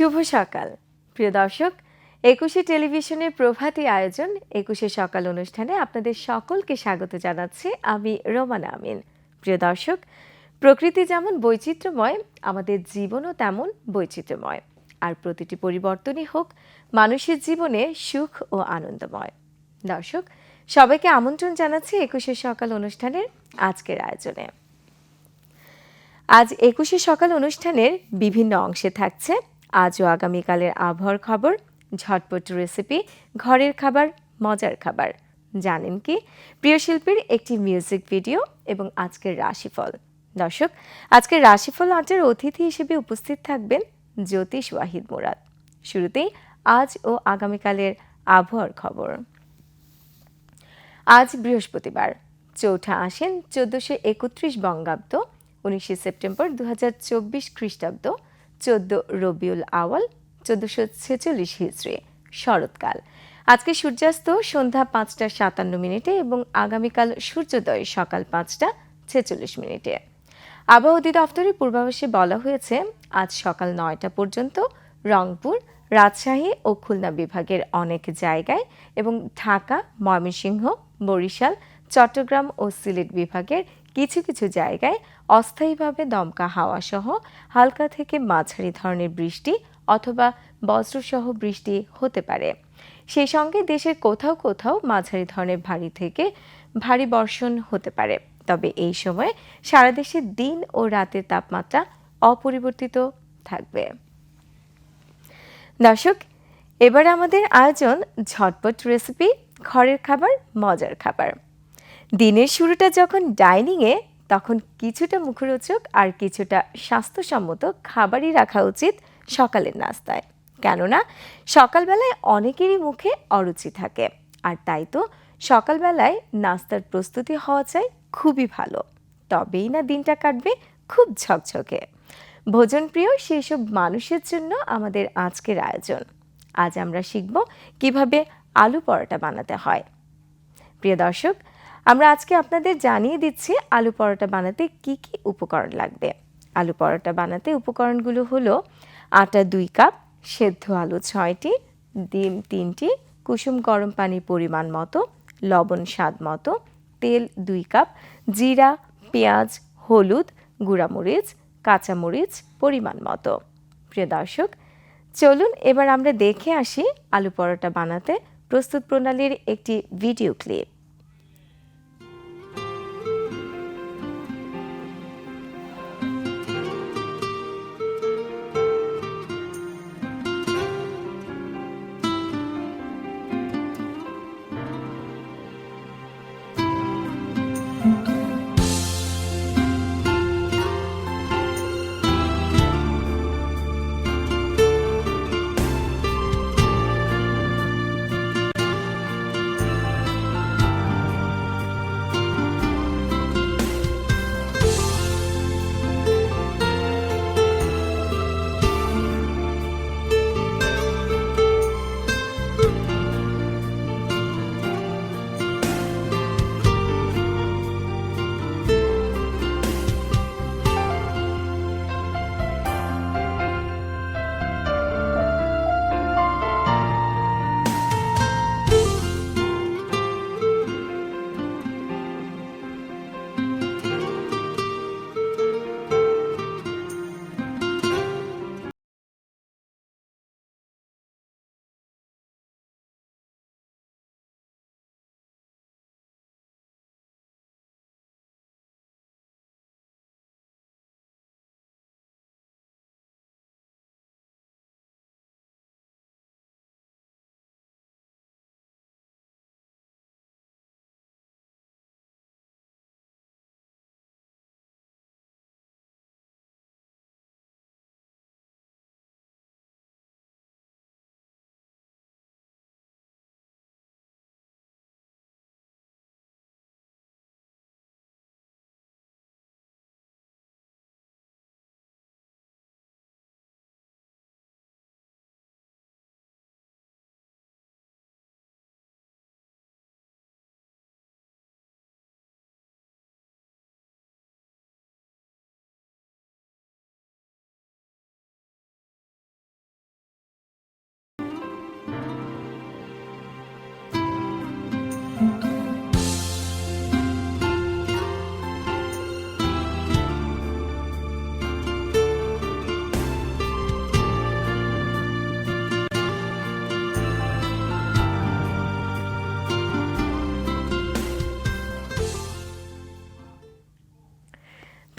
শুভ সকাল। প্রিয় দর্শক, একুশে টেলিভিশনের প্রভাতী আয়োজন একুশে সকাল অনুষ্ঠানে আপনাদের সকলকে স্বাগত জানাচ্ছি আমি রোমানা আমিন। প্রিয় দর্শক, প্রকৃতি যেমন বৈচিত্র্যময়, আমাদের জীবনও তেমন বৈচিত্র্যময়। আর প্রতিটি পরিবর্তনই হোক, মানুষের জীবনে সুখ ও আনন্দময়। দর্শক, সবাইকে আমন্ত্রণ জানাচ্ছি একুশে সকাল অনুষ্ঠানের আজকের আয়োজনে। আজ একুশে সকাল অনুষ্ঠানের বিভিন্ন অংশে থাকছে আজ ও আগামীকালের আবহাওয়ার খবর, ঝটপট রেসিপি, ঘরের খাবার, মজার খাবার। জানেন কি? প্রিয় শিল্পীর একটি মিউজিক ভিডিও এবং আজকের রাশিফল। দর্শক আজকের রাশিফল আটের অতিথি হিসেবে উপস্থিত থাকবেন জ্যোতিষ ওয়াহিদ মুরাদ। শুরুতেই আজ ও আগামীকালের আবহাওয়ার খবর। আজ বৃহস্পতিবার, চৌঠা আসেন চোদ্দশো একত্রিশ বঙ্গাব্দ, উনিশে সেপ্টেম্বর দু হাজার চব্বিশ খ্রিস্টাব্দ চোদ্দ রবিউল আওয়াল চোদ্দশো ছেচল্লিশ হিজড়ি শরৎকাল। আজকে সূর্যাস্ত সন্ধ্যা পাঁচটা সাতান্ন মিনিটে এবং আগামীকাল সূর্যোদয় সকাল পাঁচটা ছেচল্লিশ মিনিটে। আবহাওয়া অধিদপ্তরের পূর্বাভাসে বলা হয়েছে, আজ সকাল নয়টা পর্যন্ত রংপুর, রাজশাহী ও খুলনা বিভাগের অনেক জায়গায় এবং ঢাকা, ময়মনসিংহ, বরিশাল, চট্টগ্রাম ও সিলেট বিভাগের কিছু কিছু জায়গায় অস্থায়ীভাবে দমকা হাওয়া সহ হালকা থেকে মাঝারি ধরনের বৃষ্টি অথবা বজ্রসহ বৃষ্টি হতে পারে। সেই সঙ্গে দেশের কোথাও কোথাও মাঝারি ধরনের ভারী থেকে ভারী বর্ষণ হতে পারে। তবে এই সময় সারা দেশে দিন ও রাতের তাপমাত্রা অপরিবর্তিত থাকবে। দর্শক, এবার আমাদের আয়োজন ঝটপট রেসিপি ঘরের খাবার, মজার খাবার। দিনের শুরুটা যখন ডাইনিংয়ে তখন কিছুটা মুখরোচক আর কিছুটা স্বাস্থ্যসম্মত খাবারই রাখা উচিত সকালের নাস্তায়। কেননা, সকালবেলায় অনেকেরই মুখে অরুচি থাকে। আর তাই তো সকালবেলায় নাস্তার প্রস্তুতি হওয়া চাই খুবই ভালো। তবেই না দিনটা কাটবে খুব ঝকঝকে। ভোজনপ্রিয় সেসব মানুষের জন্য আমাদের আজকের আয়োজন। আজ আমরা শিখব কীভাবে আলু পরোটা বানাতে হয়। প্রিয় দর্শক আমরা আজকে আপনাদের জানিয়ে দিচ্ছি আলু পরোটা বানাতে কি কি উপকরণ লাগবে। আলু পরোটা বানাতে উপকরণগুলো হলো আটা দুই কাপ, সেদ্ধ আলু ছয়টি, ডিম তিনটি, কুসুম গরম পানির পরিমাণ মতো, লবণ স্বাদ মতো, তেল দুই কাপ, জিরা, পেঁয়াজ, হলুদ, গুঁড়ামরিচ, কাঁচামরিচ পরিমাণ মতো। প্রিয় দর্শক, চলুন এবার আমরা দেখে আসি আলু পরোটা বানাতে প্রস্তুত প্রণালীর একটি ভিডিও ক্লিপ।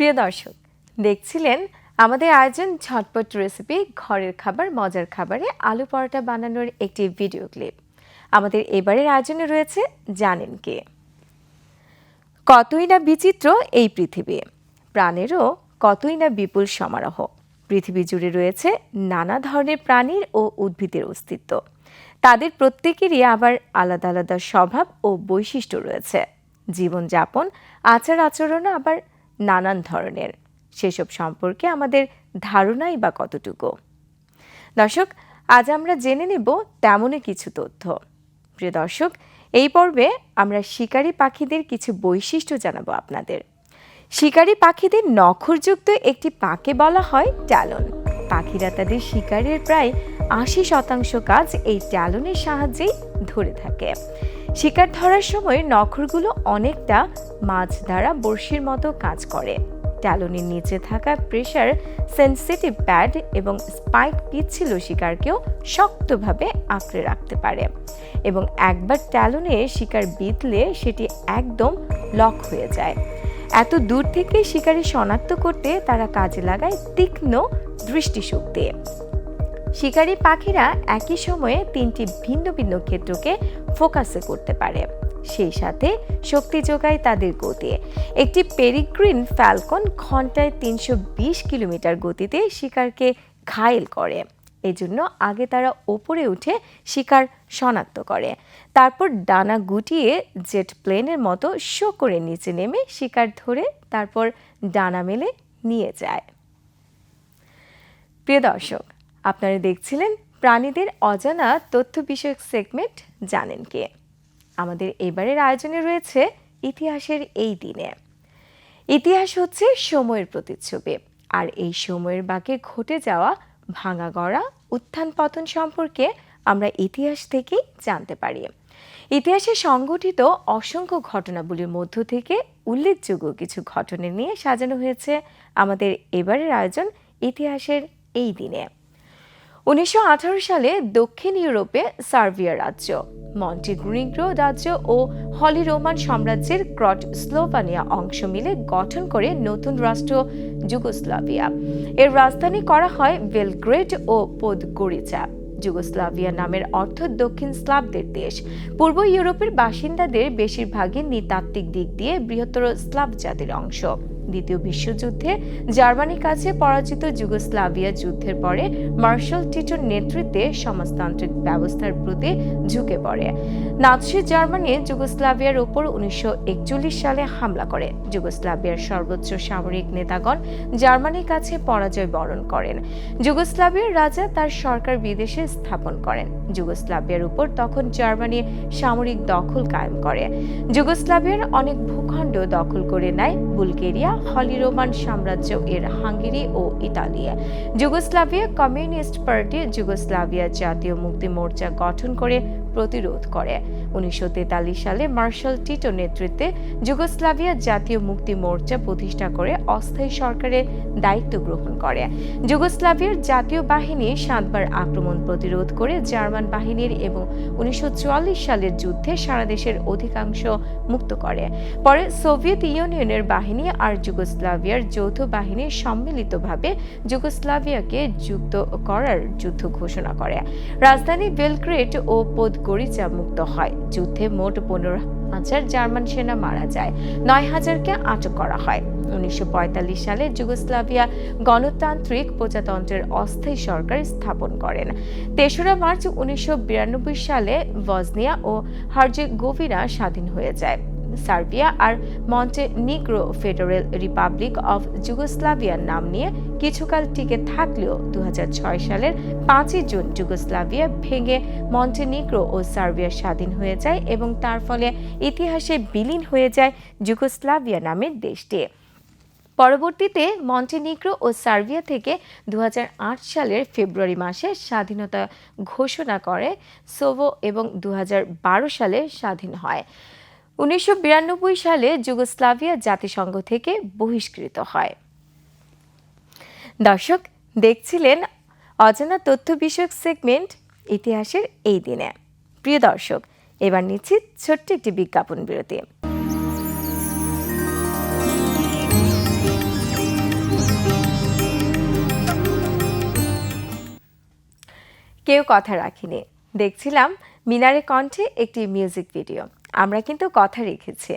প্রিয় দর্শক, দেখছিলেন আমাদের আয়োজন ঝটপট রেসিপি ঘরের খাবার, মজার খাবারে আলু পরোটা বানানোর একটি ভিডিও ক্লিপ আমাদের এবারের আয়োজনে রয়েছে জানেন কে। কতই না বিচিত্র এই পৃথিবী। প্রাণেরও কতই না বিপুল সমারোহ। পৃথিবী জুড়ে রয়েছে নানা ধরনের প্রাণীর ও উদ্ভিদের অস্তিত্ব। তাদের প্রত্যেকেরই আবার আলাদা আলাদা স্বভাব ও বৈশিষ্ট্য রয়েছে। জীবনযাপন আচার আচরণও আবার নানান ধরনের। সেসব সম্পর্কে আমাদের ধারণাই বা কতটুকু? দর্শক, আজ আমরা জেনে নেব তেমনই কিছু তথ্য। প্রিয় দর্শক, এই পর্বে আমরা শিকারী পাখিদের কিছু বৈশিষ্ট্য জানাব আপনাদের। শিকারী পাখিদের নখরযুক্ত একটি পাকে বলা হয় ট্যালন। পাখিরা তাদের শিকারের প্রায় আশি শতাংশ কাজ এই ট্যালনের সাহায্যেই ধরে থাকে। শিকার ধরার সময় নখরগুলো অনেকটা মাছ দ্বারা বড়শির মতো কাজ করে। ট্যালনের নিচে থাকা প্রেশার সেন্সিটিভ প্যাড এবং স্পাইক পিচ্ছিল শিকারকেও শক্তভাবে আঁকড়ে রাখতে পারে এবং একবার ট্যালনে শিকার বিতলে সেটি একদম লক হয়ে যায়। এত দূর থেকে শিকারী শনাক্ত করতে তারা কাজে লাগায় তীক্ষ্ণ দৃষ্টিশক্তি। শিকারী পাখিরা একই সময়ে তিনটি ভিন্ন ভিন্ন ক্ষেত্রকে ফোকাসে করতে পারে। সেই সাথে শক্তি যোগায় তাদের গতি। একটি পেরিগ্রিন ফ্যালকন ঘন্টায় তিনশো বিশ কিলোমিটার গতিতে শিকারকে ঘায়েল করে। এজন্য আগে তারা ওপরে উঠে শিকার শনাক্ত করে। তারপর ডানা গুটিয়ে জেট প্লেনের মতো শো করে নিচে নেমে শিকার ধরে তারপর ডানা মেলে নিয়ে যায়। প্রিয় দর্শক, আপনারা দেখছিলেন প্রাণীদের অজানা তথ্য বিষয়ক সেগমেন্ট, জানেন কে? আমাদের এবারের আয়োজনে রয়েছে ইতিহাসের এই দিনে। ইতিহাস হচ্ছে সময়ের প্রতিচ্ছবি, আর এই সময়ের বাকে ঘটে যাওয়া ভাঙা গড়া, উত্থান পতন সম্পর্কে আমরা ইতিহাস থেকেই জানতে পারি। ইতিহাসে সংগঠিত অসংখ্য ঘটনাবলীর মধ্য থেকে উল্লেখযোগ্য কিছু ঘটনা নিয়ে সাজানো হয়েছে আমাদের এবারের আয়োজন ইতিহাসের এই দিনে। উনিশশো আঠারো সালে দক্ষিণ ইউরোপে সার্বিয়া রাজ্য মন্টিগ্রিগ্রো রাজ্য ও হলি রোমান সাম্রাজ্যের ক্রট স্লোভানিয়া অংশ মিলে গঠন করে নতুন রাষ্ট্র যুগোস্লাভিয়া। এর রাজধানী করা হয় বেলগ্রেড ও পোদগোরিচা। যুগোস্লাভিয়া নামের অর্থ দক্ষিণ স্লাভদের দেশ। পূর্ব ইউরোপের বাসিন্দাদের বেশিরভাগই নৃতাত্ত্বিক দিক দিয়ে বৃহত্তর স্লাভ জাতির অংশ। দ্বিতীয় বিশ্বযুদ্ধে জার্মানির কাছে পরাজিত যুগোস্লাভিয়া যুদ্ধের পরে মার্শাল টিটোর নেতৃত্বে সমাজতান্ত্রিক ব্যবস্থার প্রতি ঝুঁকে পড়ে। নাৎসি জার্মানি যুগোস্লাভিয়ার উপর উনিশশো সালে হামলা করে। যুগোস্লাভিয়ার সর্বোচ্চ সামরিক নেতাগণ জার্মানির কাছে পরাজয় বরণ করেন। যুগোস্লাভিয়ার রাজা তার সরকার বিদেশে স্থাপন করেন। যুগোস্লাভিয়ার উপর তখন জার্মানি সামরিক দখল কায়েম করে। যুগোস্লাভিয়ার অনেক ভূখণ্ড দখল করে নেয় বুলগেরিয়া হলি রোমান সাম্রাজ্য এর হাঙ্গেরি ও Italia Yugoslavia communist party Yugoslavia জাতীয় মুক্তি মোর্চা গঠন করে প্রতিরোধ করে। উনিশশো তেতাল্লিশ সালে মার্শাল টিটো নেতৃত্বে যুগোস্লাভিয়া জাতীয় মুক্তি মোর্চা প্রতিষ্ঠা করে অস্থায়ী সরকারের দায়িত্ব গ্রহণ করে। যুগোস্লাভিয়ার জাতীয় বাহিনী সাতবার আক্রমণ প্রতিরোধ করে জার্মান বাহিনীর এবং উনিশশো চুয়াল্লিশ সালের যুদ্ধে সারা দেশের অধিকাংশ মুক্ত করে। পরে সোভিয়েত ইউনিয়নের বাহিনী আর যুগোস্লাভিয়ার যৌথ বাহিনী সম্মিলিতভাবে যুগোস্লাভিয়াকে যুক্ত করার যুদ্ধ ঘোষণা করে। রাজধানী বেলগ্রেড ও পোদগরিচা মুক্ত হয়। যুদ্ধে মোট পনেরো হাজার জার্মান সেনা মারা যায়। নয় হাজারকে আটক করা হয়। উনিশশো পঁয়তাল্লিশ সালে যুগোস্লাভিয়া গণতান্ত্রিক প্রজাতন্ত্রের অস্থায়ী সরকার স্থাপন করেন। তেসরা মার্চ উনিশশো বিরানব্বই সালে ভজনিয়া ও হার্জে হার্জেগোভিনা স্বাধীন হয়ে যায়। Serbia R Monte Montenegro federal republic of যুগোস্লাভিয়ার নাম নিয়ে কিছুকাল টিকে থাকলেও দু হাজার ছয় সালের পাঁচই জুন যুগোস্লাভিয়া ভেঙে মন্টেনিগ্রো ও সার্বিয়া স্বাধীন হয়ে যায় এবং তার ফলে ইতিহাসে বিলীন হয়ে যায় যুগোস্লাভিয়া নামের দেশটি। পরবর্তীতে মন্টেনিগ্রো ও সার্বিয়া থেকে দু হাজার আট সালের ফেব্রুয়ারি মাসে স্বাধীনতা ঘোষণা করে, সোভো এবং দু হাজার বারো সালে স্বাধীন হয়। উনিশশো বিরানব্বই সালে যুগোস্লাভিয়া জাতিসংঘ থেকে বহিষ্কৃত হয়। দর্শক, দেখছিলেন অজানা তথ্য বিষয়ক সেগমেন্ট ইতিহাসের এই দিনে। প্রিয় দর্শক, এবার নিচ্ছি ছোট্ট একটি বিজ্ঞাপন বিরতি। কেউ কথা রাখিনি। দেখছিলাম মিনারে কণ্ঠে একটি মিউজিক ভিডিও। আমরা কিন্তু কথা রেখেছি।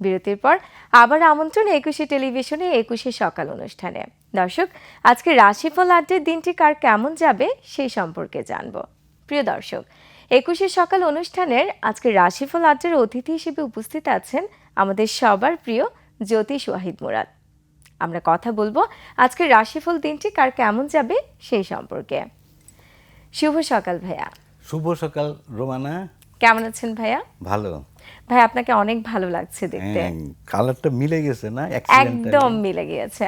বিরতির পর আবার আমন্ত্রণ একুশে টেলিভিশনে একুশে সকাল অনুষ্ঠানে। দর্শক আজকে রাশিফল আড্ডের দিনটি কার কেমন যাবে সেই সম্পর্কে জানব। প্রিয় দর্শক একুশে সকাল অনুষ্ঠানের আজকে রাশিফল আড্ডের অতিথি হিসেবে উপস্থিত আছেন আমাদের সবার প্রিয় জ্যোতিষ ওয়াহিদ মুরাদ। আমরা কথা বলব আজকের রাশিফল দিনটি কার কেমন যাবে সেই সম্পর্কে। শুভ সকাল ভাইয়া। শুভ সকাল রোমানা। কেমন আছেন ভাইয়া? ভালো। ভাই আপনাকে অনেক ভালো লাগছে দেখতে। হ্যাঁ, কালারটা মিলে গেছে না? একদম মিলে গিয়েছে।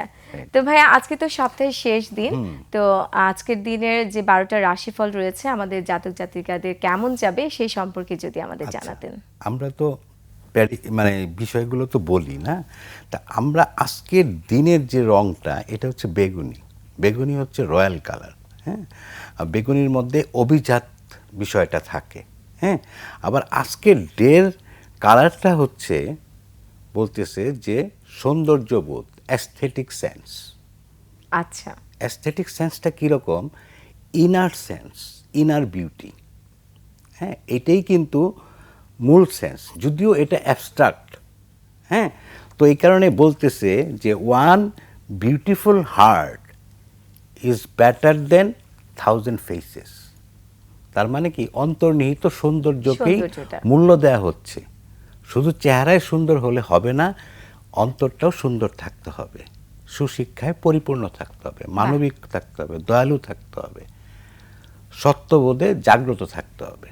তো ভাই আজকে তো সপ্তাহের শেষ দিন। তো আজকের দিনের যে বারোটা রাশিফল রয়েছে আমাদের জাতক জাতিকাদের কেমন যাবে সেই সম্পর্কে যদি আমাদের আচ্ছা। জানাতেন। আমরা তো মানে বিষয়গুলো তো বলি না? তা আমরা আজকের দিনের যে রংটা এটা হচ্ছে বেগুনি। বেগুনি হচ্ছে রয়্যাল কালার হ্যাঁ? আর বেগুনির মধ্যে অভিজাত বিষয়টা থাকে হ্যাঁ? আবার আজকের ডের কালারটা হচ্ছে বলতেছে যে সৌন্দর্যবোধ অ্যাস্থেটিক সেন্স আচ্ছা। অ্যাস্থেটিক সেন্সটা কীরকম? ইনার সেন্স ইনার বিউটি হ্যাঁ এটাই কিন্তু মূল সেন্স যদিও এটা অ্যাবস্ট্রাক্ট হ্যাঁ তো এই কারণে বলতেছে যে one beautiful heart is better than thousand faces তার মানে কি? অন্তর্নিহিত সৌন্দর্যকেই মূল্য দেওয়া হচ্ছে। শুধু চেহারায় সুন্দর হলে হবে না অন্তরটাও সুন্দর থাকতে হবে। সুশিক্ষায় পরিপূর্ণ থাকতে হবে মানবিক থাকতে হবে দয়ালু থাকতে হবে সত্যবোধে জাগ্রত থাকতে হবে।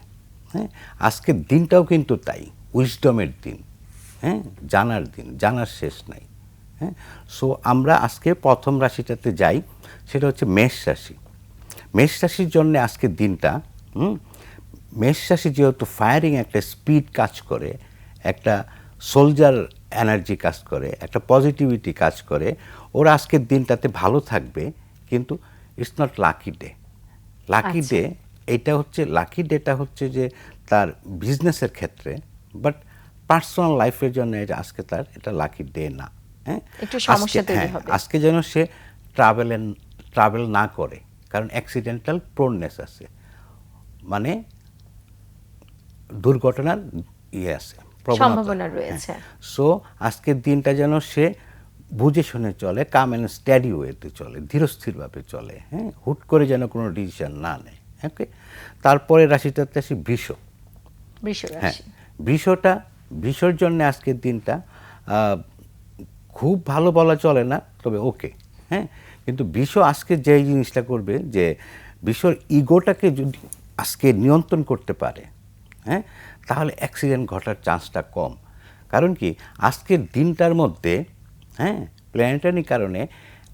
হ্যাঁ আজকের দিনটাও কিন্তু তাই উইজডমের দিন। হ্যাঁ জানার দিন জানার শেষ নাই। হ্যাঁ সো আমরা আজকে প্রথম রাশিটাতে যাই সেটা হচ্ছে মেষ রাশি। মেষ রাশির জন্য আজকের দিনটা হুম মেষ রাশি যেহেতু ফায়ারিং একটা স্পিড কাজ করে একটা সোলজার এনার্জি কাজ করে একটা পজিটিভিটি কাজ করে ওরা আজকের দিনটাতে ভালো থাকবে কিন্তু it's not lucky day lucky. Day এটা হচ্ছে লাকি ডেটা হচ্ছে যে তার বিজনেসের ক্ষেত্রে বাট পার্সোনাল লাইফের জন্য এটা আজকে তার এটা লাকি ডে না হ্যাঁ আজকে- হ্যাঁ। আজকে যেন সে ট্রাভেল ট্রাভেল না করে কারণ অ্যাক্সিডেন্টাল প্রোননেস আছে মানে দুর্ঘটনার ইয়ে আছে। সম্ভাবনা রয়েছে। সো আজকের দিনটা যেন সে বুঝে শুনে চলে কাম অ্যান্ড স্ট্যাডি ওয়েতে চলে ধীরস্থিরভাবে চলে হ্যাঁ। হুট করে যেন কোনো ডিসিশন না নেয় ওকে তারপরে রাশিটাতে আসি বৃষ। হ্যাঁ বৃষটা বৃষর জন্য আজকের দিনটা খুব ভালো বলা চলে না তবে ওকে হ্যাঁ। কিন্তু বৃষ আজকে যে জিনিসটা করবে যে বিশ্বর ইগোটাকে যদি আজকে নিয়ন্ত্রণ করতে পারে হ্যাঁ? তাহলে অ্যাক্সিডেন্ট ঘটার চান্সটা কম। কারণ কি? আজকের দিনটার মধ্যে হ্যাঁ? প্ল্যানেটারি কারণে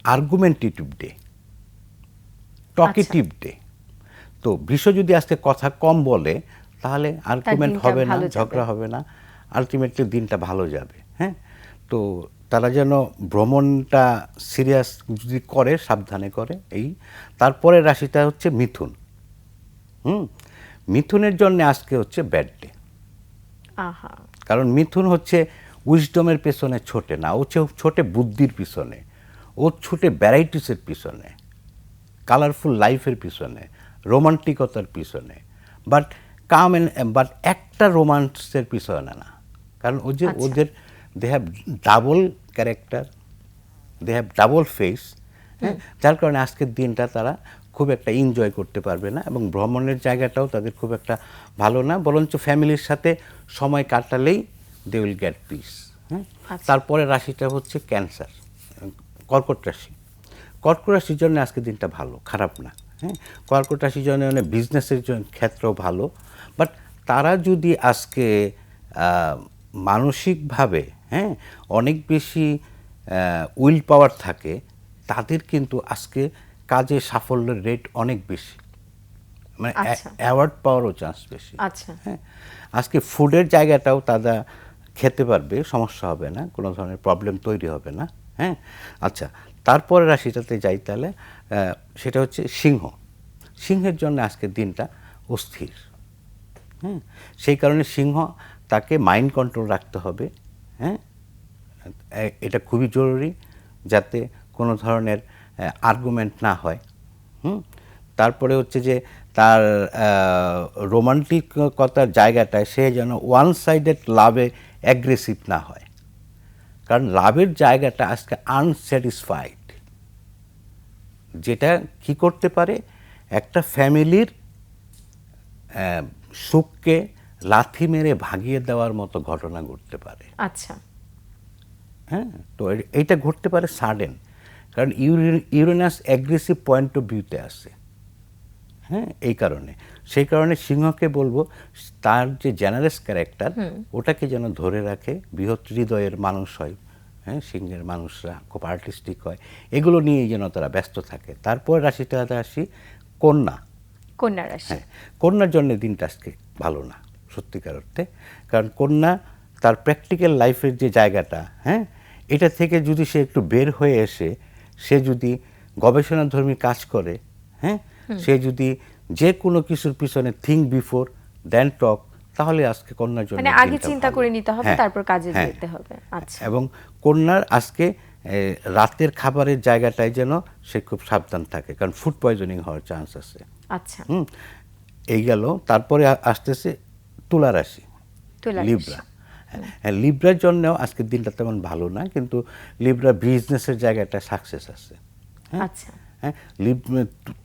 আর্গুমেন্টেটিভ ডে টকেটিভ ডে তো বৃষ যদি আজকে কথা কম বলে তাহলে আর্গুমেন্ট হবে না। ঝগড়া হবে না। আলটিমেটলি দিনটা ভালো যাবে হ্যাঁ? তো তারা যেন ভ্রমণটা সিরিয়াস যদি করে সাবধানে করে এই। তারপরে রাশিটা হচ্ছে মিথুন। হুম? মিথুনের জন্য আজকে হচ্ছে ব্যাড ডে কারণ মিথুন হচ্ছে উইজডমের পেছনে ছোটে না ও ছোটে বুদ্ধির পিছনে। ও ছোটে ভ্যারাইটিসের পিছনে কালারফুল লাইফের পিছনে রোমান্টিকতার পিছনে। বাট কাম বাট একটা রোমান্সের পিছনে না। কারণ ও যে আচ্ছা। ওদের they have double character they have double face হ্যাঁ? যার কারণে আজকের দিনটা তারা খুব একটা এনজয় করতে পারবে না এবং ভ্রমণের জায়গাটাও তাদের খুব একটা ভালো না। বরঞ্চ ফ্যামিলির সাথে সময় কাটালেই দে উইল গেট পিস হ্যাঁ? আচ্ছা। তারপরে রাশিটা হচ্ছে ক্যান্সার কর্কট রাশি। কর্কট রাশির জন্য আজকের দিনটা ভালো খারাপ না হ্যাঁ? কর্কট রাশির জন্য মানে বিজনেসের জন্য ক্ষেত্রেও ভালো। বাট তারা যদি আজকে মানসিকভাবে হ্যাঁ অনেক বেশি উইল পাওয়ার থাকে তাদের কিন্তু আজকে কাজে সাফল্যের রেট অনেক বেশি। মানে আচ্ছা। অ্যাওয়ার্ড পাওয়ারও চান্স বেশি। আচ্ছা। হ্যাঁ। আজকে ফুডের জায়গাটাও তারা খেতে পারবে সমস্যা হবে না কোনো ধরনের প্রবলেম তৈরি হবে না। হ্যাঁ। আচ্ছা তারপরে রাশিটাতে যাই তাহলে সেটা হচ্ছে সিংহ। সিংহের জন্য আজকের দিনটা অস্থির। হ্যাঁ। সেই কারণে সিংহ তাকে মাইন্ড কন্ট্রোল রাখতে হবে। হ্যাঁ। এটা খুবই জরুরি যাতে কোনো ধরনের আর্গুমেন্ট না হয়। হুম? তারপরে হচ্ছে যে তার রোমান্টিকতার জায়গাটায় সে যেন ওয়ান সাইডেড লাভে অ্যাগ্রেসিভ না হয়। কারণ লাভের জায়গাটা আজকে আনস্যাটিসফাইড যেটা কি করতে পারে? একটা ফ্যামিলির সুখকে লাথি মেরে ভাগিয়ে দেওয়ার মতো ঘটনা ঘটতে পারে। আচ্ছা। হ্যাঁ তো এইটা ঘটতে পারে সাডেন কারণ ইউরে- ইউরেনাস অ্যাগ্রেসিভ পয়েন্ট অফ ভিউতে আসে। হ্যাঁ এই কারণে। সেই কারণে সিংহকে বলব তার যে জেনারেস ক্যারেক্টার ওটাকে যেন ধরে রাখে বৃহৎ হৃদয়ের মানুষ হয় হ্যাঁ সিংহের মানুষরা খুব আর্টিস্টিক হয় এগুলো নিয়েই যেন তারা ব্যস্ত থাকে। তারপর রাশিটাতে আসি কন্যা। কন্যা রাশি। হ্যাঁ কন্যার জন্য দিনটা আজকে ভালো না সত্যিকার অর্থে। কারণ কন্যা তার প্র্যাকটিক্যাল লাইফের যে জায়গাটা হ্যাঁ এটা থেকে যদি সে একটু বের হয়ে এসে সে যদি গবেষণাধর্মী কাজ করে হ্যাঁ? সে যদি যে কোনো কিছুর পিছনে থিঙ্ক বিফোর দেন টক তাহলে আজকে কন্যার জন্য মানে আগে চিন্তা করে নিতে হবে হ্যাঁ, তারপর কাজে হ্যাঁ। যেতে হবে। আচ্ছা। এবং কন্যার আজকে রাতের খাবারের জায়গাটায় যেন সে খুব সাবধান থাকে কারণ ফুড পয়জনিং হওয়ার চান্স আছে। আচ্ছা। হুম? এই গেল তারপরে আসতেছে তুলা রাশি তুলা রাশি। লিব্রা হ্যাঁ লিব্রার জন্যও আজকের দিনটা তেমন ভালো না কিন্তু লিব্রা বিজনেসের জায়গাটা সাকসেস আছে। হ্যাঁ? আচ্ছা। হ্যাঁ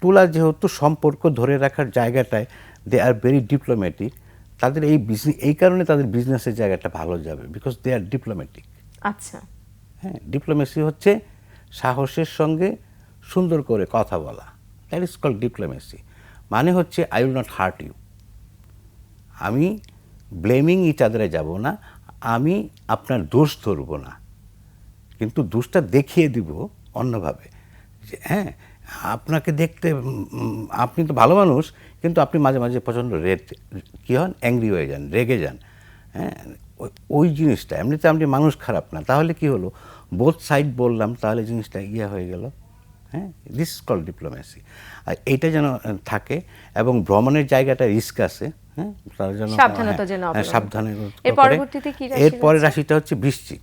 তুলা যেহেতু সম্পর্ক ধরে রাখার জায়গাটায় দে আর ভেরি ডিপ্লোম্যাটিক তাদের এই বিজনেস এই কারণে তাদের বিজনেসের জায়গাটা ভালো যাবে বিকজ দে আর ডিপ্লোম্যাটিক আচ্ছা। হ্যাঁ ডিপ্লোমেসি হচ্ছে সাহসের সঙ্গে সুন্দর করে কথা বলা দ্যাট ইজ কল ডিপ্লোমেসি মানে হচ্ছে I will not hurt you আমি ব্লেমিং ইচ আদারে যাব না, আমি আপনার দোষ ধরব না। কিন্তু দোষটা দেখিয়ে দিব অন্যভাবে। যে হ্যাঁ আপনাকে দেখতে আপনি তো ভালো মানুষ, কিন্তু আপনি মাঝে মাঝে প্রচণ্ড রেড, কী হন? অ্যাংরি হয়ে যান, রেগে যান। হ্যাঁ ওই- জিনিসটা, এমনিতে আপনি মানুষ খারাপ না। তাহলে কি হলো? বোথ সাইড বললাম, তাহলে জিনিসটা ইয়ে হয়ে গেল। হ্যাঁ দিস কল ডিপ্লোমেসি আর এইটা যেন থাকে, এবং ভ্রমণের জায়গাটা রিস্ক আছে। হ্যাঁ? তারা যেন সাবধানতা যেন হ্যাঁ, সাবধানে এর পরবর্তীতে কি এরপরে রাশিটা হচ্ছে বৃশ্চিক।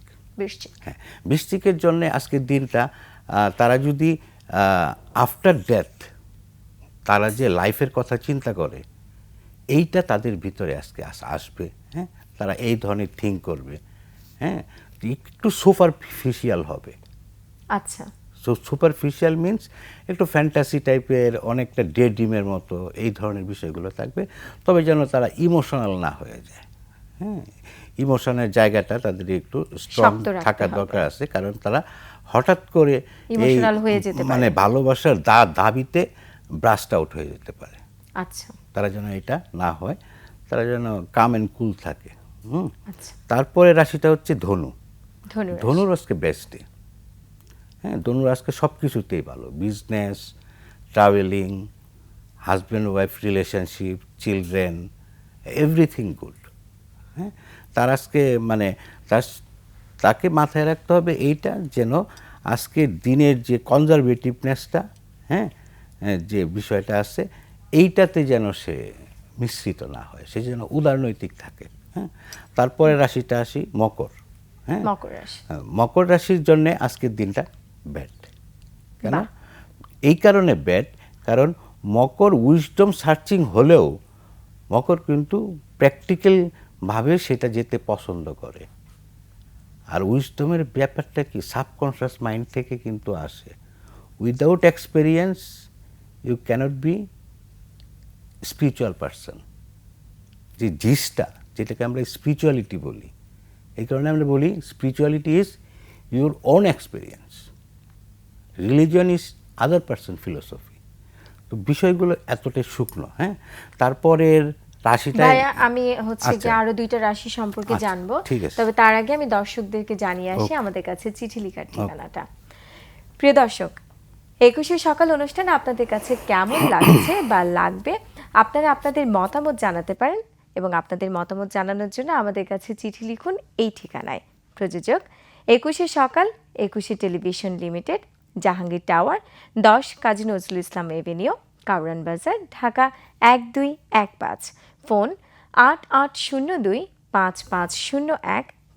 হ্যাঁ বৃশ্চিকের জন্য আজকের দিনটা তারা যদি আফটার ডেথ তারা যে লাইফের কথা চিন্তা করে এইটা তাদের ভিতরে আজকে আসবে। হ্যাঁ তারা এই ধরনের থিঙ্ক করবে। হ্যাঁ একটু সুপারফিশিয়াল হবে। আচ্ছা। সো সুপারফিশিয়াল মিন্স একটু ফ্যান্টাসি টাইপের অনেকটা ডে ডিমের মতো এই ধরনের বিষয়গুলো থাকবে। তবে যেন তারা ইমোশনাল না হয়ে যায়। হ্যাঁ ইমোশনের জায়গাটা তাদের একটু স্ট্রং থাকা দরকার আছে। কারণ তারা হঠাৎ করে এই। মানে ভালোবাসার দা দাবিতে ব্রাস্ট আউট হয়ে যেতে পারে। আচ্ছা। তারা যেন এটা না হয় তারা যেন কাম অ্যান্ড কুল থাকে। হুম? আচ্ছা। তারপরে রাশিটা হচ্ছে ধনু। ধনু রাশি। ধনুর আজকে বেস্টে হ্যাঁ ধনুর আজকে সব কিছুতেই ভালো। Business travelling husband wife relationship children everything good হ্যাঁ তার আজকে মানে তার তাকে মাথায় রাখতে হবে এইটা যেন আজকে দিনের যে কনজারভেটিভনেসটা হ্যাঁ হ্যাঁ, যে বিষয়টা আছে এইটাতে যেন সে মিশ্রিত না হয় সে যেন উদারনৈতিক থাকে। হ্যাঁ তারপরে রাশিটা আসি মকর। হ্যাঁ মকর রাশি। হ্যাঁ, মকর রাশির জন্যে আজকের দিনটা ব্যাড কেন? এই কারণে ব্যাড কারণ মকর উইজডম সার্চিং হলেও মকর কিন্তু প্র্যাকটিক্যালভাবে সেটা যেতে পছন্দ করে। আর উইজডমের ব্যাপারটা কি? সাবকনশিয়াস মাইন্ড থেকে কিন্তু আসে। Without experience you can't be spiritual person যে জিসটা যেটাকে আমরা স্পিরিচুয়ালিটি বলি এই কারণে আমরা বলি spirituality is your own experience religion is other person philosophy তো বিষয়গুলো এতটাই শুকনো হ্যাঁ? তারপরের রাশিটা আমি হচ্ছে আচ্ছা। যে আরও দুইটা রাশি সম্পর্কে আচ্ছা, জানব। তবে তার আগে আমি দর্শকদেরকে জানিয়ে আসি আমাদের কাছে চিঠি লেখার ঠিকানাটা। প্রিয় দর্শক একুশে সকাল অনুষ্ঠান আপনাদের কাছে কেমন লাগছে বা লাগবে? আপনারা আপনাদের মতামত জানাতে পারেন এবং আপনাদের মতামত জানানোর জন্য আমাদের কাছে চিঠি লিখুন এই ঠিকানায়। প্রযোজক একুশে সকাল একুশে টেলিভিশন লিমিটেড। জাহাঙ্গীর টাওয়ার, দশ কাজী নজরুল ইসলাম এভিনিউ, কাউরান বাজার, ঢাকা এক দুই এক পাঁচ। ফোন আট আট শূন্য দুই পাঁচ পাঁচ শূন্য এক